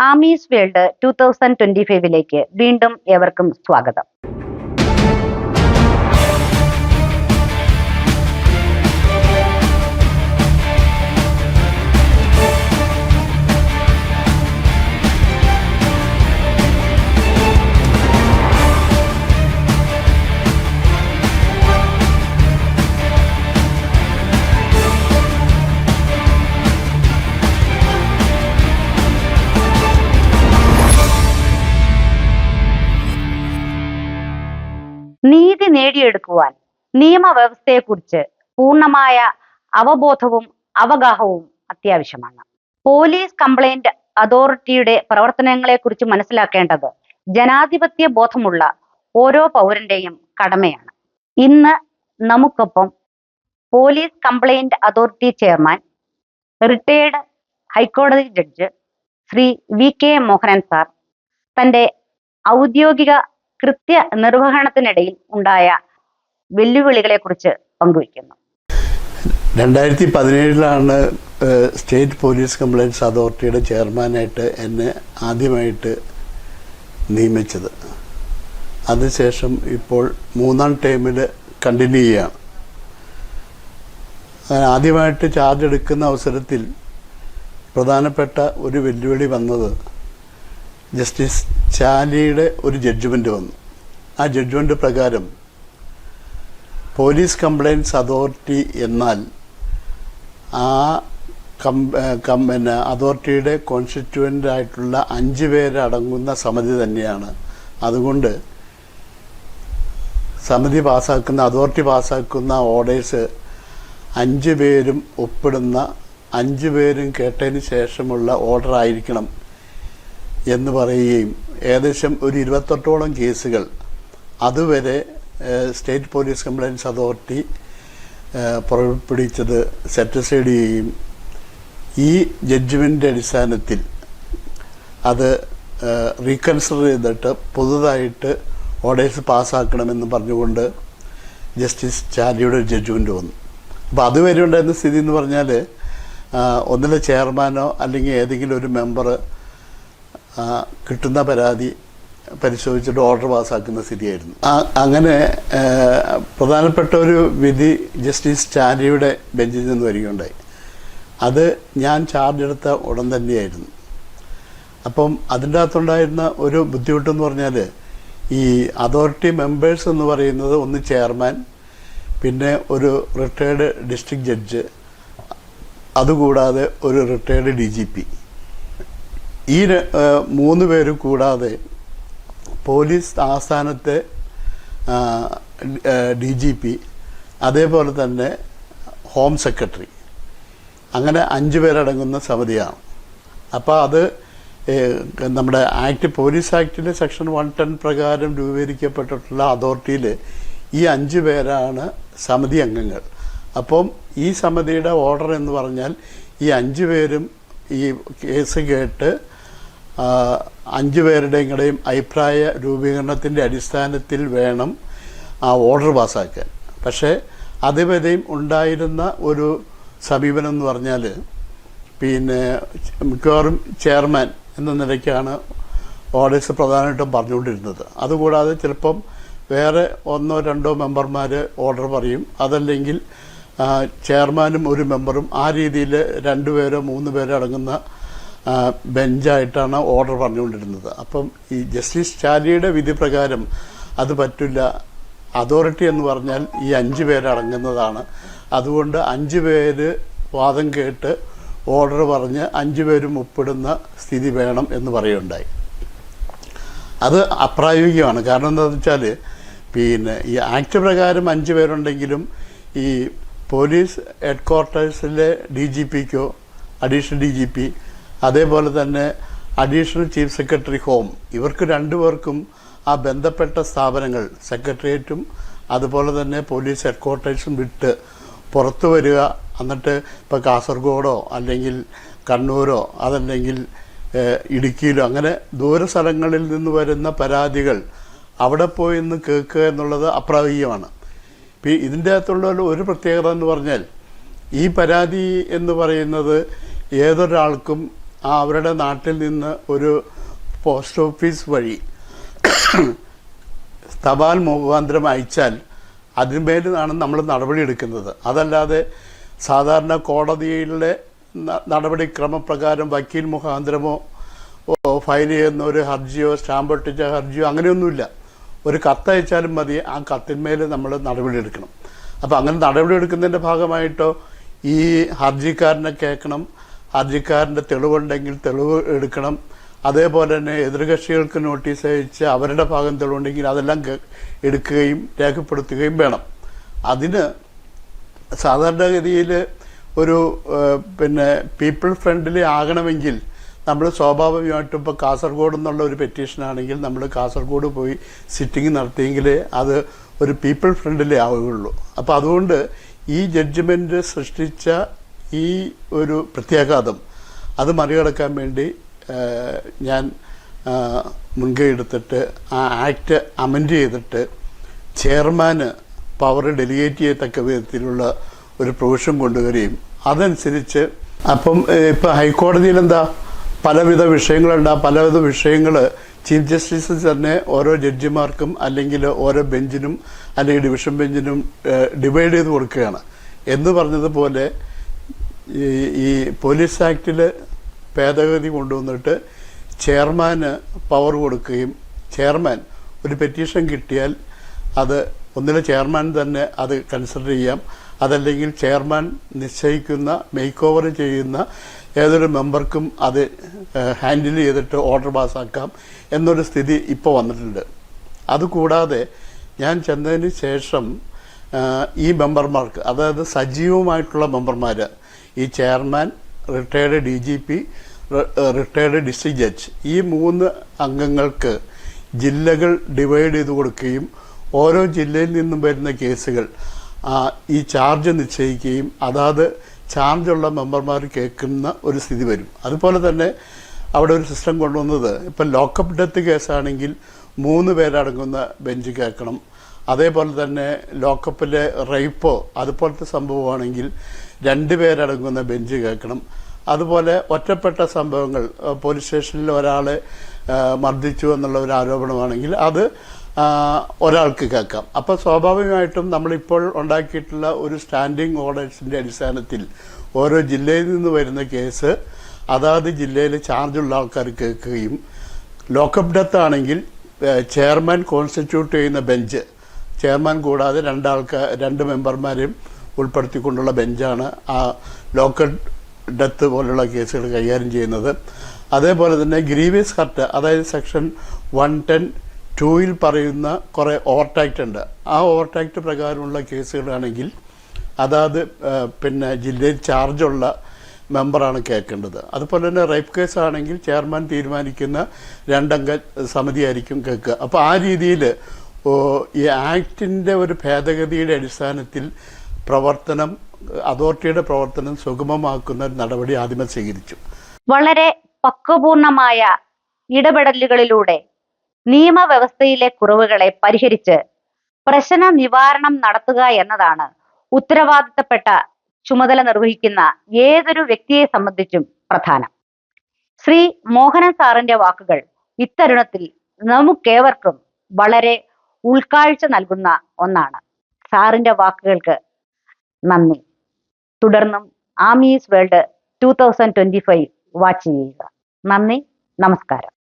Ami's world two thousand twenty ഫൈവിലേക്ക് വീണ്ടും ഏവർക്കും സ്വാഗതം. നീതി നേടിയെടുക്കുവാൻ നിയമവ്യവസ്ഥയെക്കുറിച്ച് പൂർണമായ അവബോധവും അവഗാഹവും അത്യാവശ്യമാണ്. പോലീസ് കംപ്ലൈന്റ് അതോറിറ്റിയുടെ പ്രവർത്തനങ്ങളെക്കുറിച്ച് മനസ്സിലാക്കേണ്ടത് ജനാധിപത്യ ബോധമുള്ള ഓരോ പൗരന്റെയും കടമയാണ്. ഇന്ന് നമുക്കൊപ്പം police complaint authority chairman retired ഹൈക്കോടതി judge Shri V K Mohanan sir തന്റെ ഔദ്യോഗിക കൃത്യ നിർവഹണത്തിനിടയിൽ ഉണ്ടായ വെല്ലുവിളികളെ കുറിച്ച് പങ്കുവയ്ക്കുന്നു. രണ്ടായിരത്തി പതിനേഴിലാണ് സ്റ്റേറ്റ് പോലീസ് കംപ്ലയിൻസ് അതോറിറ്റിയുടെ ചെയർമാനായിട്ട് എന്നെ ആദ്യമായിട്ട് നിയമിച്ചത്. അതിനുശേഷം ഇപ്പോൾ മൂന്നാം ടൈമിൽ കണ്ടിന്യൂ ചെയ്യുകയാണ് അങ്ങനെ ആദ്യമായിട്ട് ചാർജ് എടുക്കുന്ന അവസരത്തിൽ പ്രധാനപ്പെട്ട ഒരു വെല്ലുവിളി വന്നത് ജസ്റ്റിസ് ചാലിയുടെ ഒരു ജഡ്ജ്മെന്റ് വന്നു. ആ ജഡ്ജ്മെന്റ് പ്രകാരം പോലീസ് കംപ്ലയിൻസ് അതോറിറ്റി എന്നാൽ ആ കം പിന്നെ അതോറിറ്റിയുടെ കോൺസ്റ്റിറ്റ്യുവന്റ് ആയിട്ടുള്ള അഞ്ച് പേരടങ്ങുന്ന സമിതി തന്നെയാണ്. അതുകൊണ്ട് സമിതി പാസ്സാക്കുന്ന അതോറിറ്റി പാസ്സാക്കുന്ന ഓർഡേഴ്സ് അഞ്ച് പേരും ഒപ്പിടുന്ന അഞ്ച് പേരും കേട്ടതിന് ശേഷമുള്ള ഓർഡർ ആയിരിക്കണം എന്ന് പറയുകയും ഏകദേശം ഒരു ഇരുപത്തെട്ടോളം കേസുകൾ അതുവരെ സ്റ്റേറ്റ് പോലീസ് കംപ്ലയൻസ് അതോറിറ്റി പുറപ്പെടുവിച്ചത് സെറ്റിസൈഡ് ചെയ്യുകയും ഈ ജഡ്ജ്മെന്റ് അടിസ്ഥാനത്തിൽ അത് റീകൺസിഡർ ചെയ്തിട്ട് പുതുതായിട്ട് ഓർഡേഴ്സ് പാസ്സാക്കണമെന്ന് പറഞ്ഞുകൊണ്ട് ജസ്റ്റിസ് ചാലിയുടെ ഒരു ജഡ്ജ്മെന്റ് വന്നു. അപ്പോൾ അതുവരെ ഉണ്ടായിരുന്ന സ്ഥിതി എന്ന് പറഞ്ഞാൽ ഒന്നിലെ ചെയർമാനോ അല്ലെങ്കിൽ ഏതെങ്കിലും ഒരു മെമ്പർ കിട്ടുന്ന പരാതി പരിശോധിച്ചിട്ട് ഓർഡർ പാസ്സാക്കുന്ന സ്ഥിതിയായിരുന്നു. അങ്ങനെ പ്രധാനപ്പെട്ട ഒരു വിധി ജസ്റ്റിസ് ചാലിയുടെ ബെഞ്ചിൽ നിന്ന് വരികയുണ്ടായി. അത് ഞാൻ ചാർജ് എടുത്ത ഉടൻ തന്നെയായിരുന്നു. അപ്പം അതിന്റെ അകത്തുണ്ടായിരുന്ന ഒരു ബുദ്ധിമുട്ടെന്ന് പറഞ്ഞാൽ ഈ അതോറിറ്റി മെമ്പേഴ്സ് എന്ന് പറയുന്നത് ഒന്ന് ചെയർമാൻ പിന്നെ ഒരു റിട്ടയേർഡ് ഡിസ്ട്രിക്ട് ജഡ്ജ് അതുകൂടാതെ ഒരു റിട്ടയേർഡ് ഡി ജി പി. ഈ മൂന്ന് പേരും കൂടാതെ പോലീസ് ആസ്ഥാനത്തെ ഡി ജി പി അതേപോലെ തന്നെ ഹോം സെക്രട്ടറി. അങ്ങനെ അഞ്ച് പേരടങ്ങുന്ന സമിതിയാണ്. അപ്പോൾ അത് നമ്മുടെ ആക്ട് പോലീസ് ആക്ടിലെ സെക്ഷൻ വൺ ടെൻ പ്രകാരം രൂപീകരിക്കപ്പെട്ടിട്ടുള്ള അതോറിറ്റിയിൽ ഈ അഞ്ച് പേരാണ് സമിതി അംഗങ്ങൾ. അപ്പം ഈ സമിതിയുടെ ഓർഡർ എന്ന് പറഞ്ഞാൽ ഈ അഞ്ച് പേരും ഈ കേസ് കേട്ട് അഞ്ച് പേരുടെയും കൂടെയും അഭിപ്രായ രൂപീകരണത്തിന്റെ അടിസ്ഥാനത്തിൽ വേണം ആ ഓർഡർ പാസ്സാക്കാൻ. പക്ഷേ അതുവരെയും ഉണ്ടായിരുന്ന ഒരു സമീപനം എന്ന് പറഞ്ഞാൽ പിന്നെ മിക്കവാറും ചെയർമാൻ എന്ന നിലയ്ക്കാണ് ഓർഡേഴ്സ് പ്രധാനമായിട്ടും പറഞ്ഞുകൊണ്ടിരുന്നത്. അതുകൂടാതെ ചിലപ്പം വേറെ ഒന്നോ രണ്ടോ മെമ്പർമാർ ഓർഡർ പറയും. അതല്ലെങ്കിൽ ചെയർമാനും ഒരു മെമ്പറും ആ രീതിയിൽ രണ്ടുപേരോ മൂന്ന് പേരോ അടങ്ങുന്ന ബെഞ്ചായിട്ടാണ് ഓർഡർ പറഞ്ഞുകൊണ്ടിരുന്നത്. അപ്പം ഈ ജസ്റ്റിസ് ചാലിയുടെ വിധി പ്രകാരം അത് പറ്റില്ല. അതോറിറ്റി എന്ന് പറഞ്ഞാൽ ഈ അഞ്ച് പേരടങ്ങുന്നതാണ് അതുകൊണ്ട് അഞ്ച് പേര് വാദം കേട്ട് ഓർഡർ പറഞ്ഞ് അഞ്ച് പേരും ഒപ്പിടുന്ന സ്ഥിതി വേണം എന്ന് പറയുകയുണ്ടായി. അത് അപ്രായോഗികമാണ്. കാരണം എന്താണെന്ന് വെച്ചാൽ പിന്നെ ഈ ആക്ട് പ്രകാരം അഞ്ച് പേരുണ്ടെങ്കിലും ഈ പോലീസ് ഹെഡ് ക്വാർട്ടേഴ്സിലെ ഡി ജി പിക്കോ അഡീഷണൽ ഡി ജി പി അതേപോലെ തന്നെ അഡീഷണൽ ചീഫ് സെക്രട്ടറി ഹോം. ഇവർക്ക് രണ്ടുപേർക്കും ആ ബന്ധപ്പെട്ട സ്ഥാപനങ്ങൾ സെക്രട്ടേറിയറ്റും അതുപോലെ തന്നെ പോലീസ് ഹെഡ് ക്വാർട്ടേഴ്സും വിട്ട് പുറത്തു വരിക. എന്നിട്ട് ഇപ്പോൾ കാസർഗോഡോ അല്ലെങ്കിൽ കണ്ണൂരോ അതല്ലെങ്കിൽ ഇടുക്കിയിലോ അങ്ങനെ ദൂര സ്ഥലങ്ങളിൽ നിന്ന് വരുന്ന പരാതികൾ അവിടെ പോയി നിന്ന് കേൾക്കുക എന്നുള്ളത് അപ്രായോഗികമാണ് ഇപ്പം ഇതിന്റെ അകത്തുള്ള ഒരു പ്രത്യേകത എന്ന് പറഞ്ഞാൽ ഈ പരാതി എന്ന് പറയുന്നത് ഏതൊരാൾക്കും ആ അവരുടെ നാട്ടിൽ നിന്ന് ഒരു പോസ്റ്റ് ഓഫീസ് വഴി തപാൽ മുഖാന്തരം അയച്ചാൽ അതിന്മേലാണ് നമ്മൾ നടപടിയെടുക്കുന്നത് അതല്ലാതെ സാധാരണ കോടതിയിലെ നടപടിക്രമപ്രകാരം വക്കീൽ മുഖാന്തരമോ ഫയൽ ചെയ്യുന്ന ഒരു ഹർജിയോ സ്റ്റാമ്പ് ഒട്ടിച്ച ഹർജിയോ അങ്ങനെയൊന്നുമില്ല. ഒരു കത്തയച്ചാലും മതി. ആ കത്തിന്മേൽ നമ്മൾ നടപടിയെടുക്കണം അപ്പോൾ അങ്ങനെ നടപടിയെടുക്കുന്നതിന്റെ ഭാഗമായിട്ടോ ഈ ഹർജിക്കാരനെ കേൾക്കണം. ഹർജിക്കാരന്റെ തെളിവുണ്ടെങ്കിൽ തെളിവ് എടുക്കണം. അതേപോലെ തന്നെ എതിർകക്ഷികൾക്ക് നോട്ടീസ് അയച്ച് അവരുടെ ഭാഗം തെളിവുണ്ടെങ്കിൽ അതെല്ലാം എടുക്കുകയും രേഖപ്പെടുത്തുകയും വേണം. അതിന് സാധാരണഗതിയിൽ ഒരു പിന്നെ പീപ്പിൾ ഫ്രണ്ട്ലി ആകണമെങ്കിൽ നമ്മൾ സ്വാഭാവികമായിട്ടും ഇപ്പോൾ കാസർഗോഡ് എന്നുള്ള ഒരു പെറ്റീഷൻ ആണെങ്കിൽ നമ്മൾ കാസർഗോഡ് പോയി സിറ്റിംഗ് നടത്തിയെങ്കിൽ അത് ഒരു പീപ്പിൾ ഫ്രണ്ടിലേ ആവുകയുള്ളൂ. അപ്പോൾ അതുകൊണ്ട് ഈ ജഡ്ജ്മെന്റ് സൃഷ്ടിച്ച ഈ ഒരു പ്രത്യാഘാതം അത് മറികടക്കാൻ വേണ്ടി ഞാൻ മുൻകൈ എടുത്തിട്ട് ആ ആക്ട് അമെൻഡ് ചെയ്തിട്ട് ചെയർമാന് പവർ ഡെലിഗേറ്റ് ചെയ്യത്തക്ക വിധത്തിലുള്ള ഒരു പ്രൊവിഷൻ കൊണ്ടുവരികയും അതനുസരിച്ച് അപ്പം ഇപ്പം ഹൈക്കോടതിയിൽ എന്താ പലവിധ വിഷയങ്ങളുണ്ട്. ആ പലവിധ വിഷയങ്ങൾ ചീഫ് ജസ്റ്റിസ് തന്നെ ഓരോ ജഡ്ജിമാർക്കും അല്ലെങ്കിൽ ഓരോ ബെഞ്ചിനും അല്ലെങ്കിൽ ഡിവിഷൻ ബെഞ്ചിനും ഡിവൈഡ് ചെയ്ത് കൊടുക്കുകയാണ്. എന്ന് പറഞ്ഞതുപോലെ ഈ ഈ പോലീസ് ആക്ടിൽ ഭേദഗതി കൊണ്ടുവന്നിട്ട് ചെയർമാന് പവർ കൊടുക്കുകയും ചെയർമാൻ ഒരു പെറ്റീഷൻ കിട്ടിയാൽ അത് ഒന്നിലെ ചെയർമാൻ തന്നെ അത് കൺസിഡർ ചെയ്യാം. അതല്ലെങ്കിൽ ചെയർമാൻ നിശ്ചയിക്കുന്ന മേക്ക് ഓവർ ചെയ്യുന്ന ഏതൊരു മെമ്പർക്കും അത് ഹാൻഡിൽ ചെയ്തിട്ട് ഓർഡർ പാസ്സാക്കാം എന്നൊരു സ്ഥിതി ഇപ്പോൾ വന്നിട്ടുണ്ട്. അതുകൂടാതെ ഞാൻ ചെന്നതിന് ശേഷം ഈ മെമ്പർമാർക്ക് അതായത് സജീവമായിട്ടുള്ള മെമ്പർമാർ ഈ chairman retired D G P retired district judge. ഈ മൂന്ന് അംഗങ്ങൾക്ക് ജില്ലകൾ ഡിവൈഡ് ചെയ്ത് കൊടുക്കുകയും ഓരോ ജില്ലയിൽ നിന്നും വരുന്ന കേസുകൾ ഈ ചാർജ് നിശ്ചയിക്കുകയും അതാത് ചാർജുള്ള മെമ്പർമാർ കേൾക്കുന്ന ഒരു സ്ഥിതി വരും. അതുപോലെ തന്നെ അവിടെ ഒരു സിസ്റ്റം കൊണ്ടുവന്നത് ഇപ്പം ലോക്കപ്പ് ഡെത്ത് കേസാണെങ്കിൽ മൂന്ന് പേരടങ്ങുന്ന ബെഞ്ച് കേൾക്കണം അതേപോലെ തന്നെ ലോക്കപ്പിലെ റേപ്പോ അതുപോലത്തെ സംഭവമാണെങ്കിൽ രണ്ടുപേരടങ്ങുന്ന ബെഞ്ച് കേൾക്കണം. അതുപോലെ ഒറ്റപ്പെട്ട സംഭവങ്ങൾ പോലീസ് സ്റ്റേഷനിൽ ഒരാളെ മർദ്ദിച്ചു എന്നുള്ള ഒരു ആരോപണമാണെങ്കിൽ അത് ഒരാൾക്ക് കേൾക്കാം. അപ്പോൾ സ്വാഭാവികമായിട്ടും നമ്മളിപ്പോൾ ഉണ്ടാക്കിയിട്ടുള്ള ഒരു സ്റ്റാൻഡിംഗ് ഓർഡേഴ്സിന്റെ അടിസ്ഥാനത്തിൽ ഓരോ ജില്ലയിൽ നിന്ന് വരുന്ന കേസ് അതാത് ജില്ലയിൽ ചാർജുള്ള ആൾക്കാർ കേൾക്കുകയും ലോക്കപ്പ് ഡെത്ത് ആണെങ്കിൽ ചെയർമാൻ കോൺസ്റ്റിറ്റ്യൂട്ട് ചെയ്യുന്ന ബെഞ്ച് ചെയർമാൻ കൂടാതെ രണ്ടാൾക്കാർ രണ്ട് മെമ്പർമാരെയും ഉൾപ്പെടുത്തിക്കൊണ്ടുള്ള ബെഞ്ചാണ് ആ ലോക്കൽ ഡെത്ത് പോലുള്ള കേസുകൾ കൈകാര്യം ചെയ്യുന്നത്. അതേപോലെ തന്നെ ഗ്രീവിയസ് ഹർട്ട് അതായത് സെക്ഷൻ വൺ ടെൻ ടൂയിൽ പറയുന്ന കുറേ ഓവർടാക്റ്റ് ഉണ്ട്. ആ ഓവർടാക്റ്റ് പ്രകാരമുള്ള കേസുകളാണെങ്കിൽ അതാത് പിന്നെ ജില്ലയിൽ ചാർജുള്ള മെമ്പറാണ് കേൾക്കേണ്ടത്. അതുപോലെ തന്നെ റേപ്പ് കേസ് ആണെങ്കിൽ ചെയർമാൻ തീരുമാനിക്കുന്ന രണ്ടംഗ സമിതിയായിരിക്കും കേൾക്കുക. അപ്പോൾ ആ രീതിയിൽ ഈ ആക്ടിന്റെ ഒരു ഭേദഗതിയുടെ അടിസ്ഥാനത്തിൽ പ്രവർത്തനം അതോറിറ്റിയുടെ പ്രവർത്തനം സുഗമമാക്കുന്ന ഒരു നടപടി ആദ്യമേ സ്വീകരിച്ചു. വളരെ പക്വപൂർണമായ ഇടപെടലുകളിലൂടെ നിയമവ്യവസ്ഥയിലെ കുറവുകളെ പരിഹരിച്ച് പ്രശ്ന നിവാരണം നടത്തുക എന്നതാണ് ഉത്തരവാദിത്തപ്പെട്ട ചുമതല നിർവഹിക്കുന്ന ഏതൊരു വ്യക്തിയെ സംബന്ധിച്ചും പ്രധാനം. ശ്രീ മോഹനൻ സാറിന്റെ വാക്കുകൾ ഇത്തരുണത്തിൽ നമുക്കേവർക്കും വളരെ ഉൾക്കാഴ്ച നൽകുന്ന ഒന്നാണ്. സാറിന്റെ വാക്കുകൾക്ക് നന്ദി. തുടർന്നും Ami's world two thousand twenty five watch ചെയ്യുക. നന്ദി. നമസ്കാരം.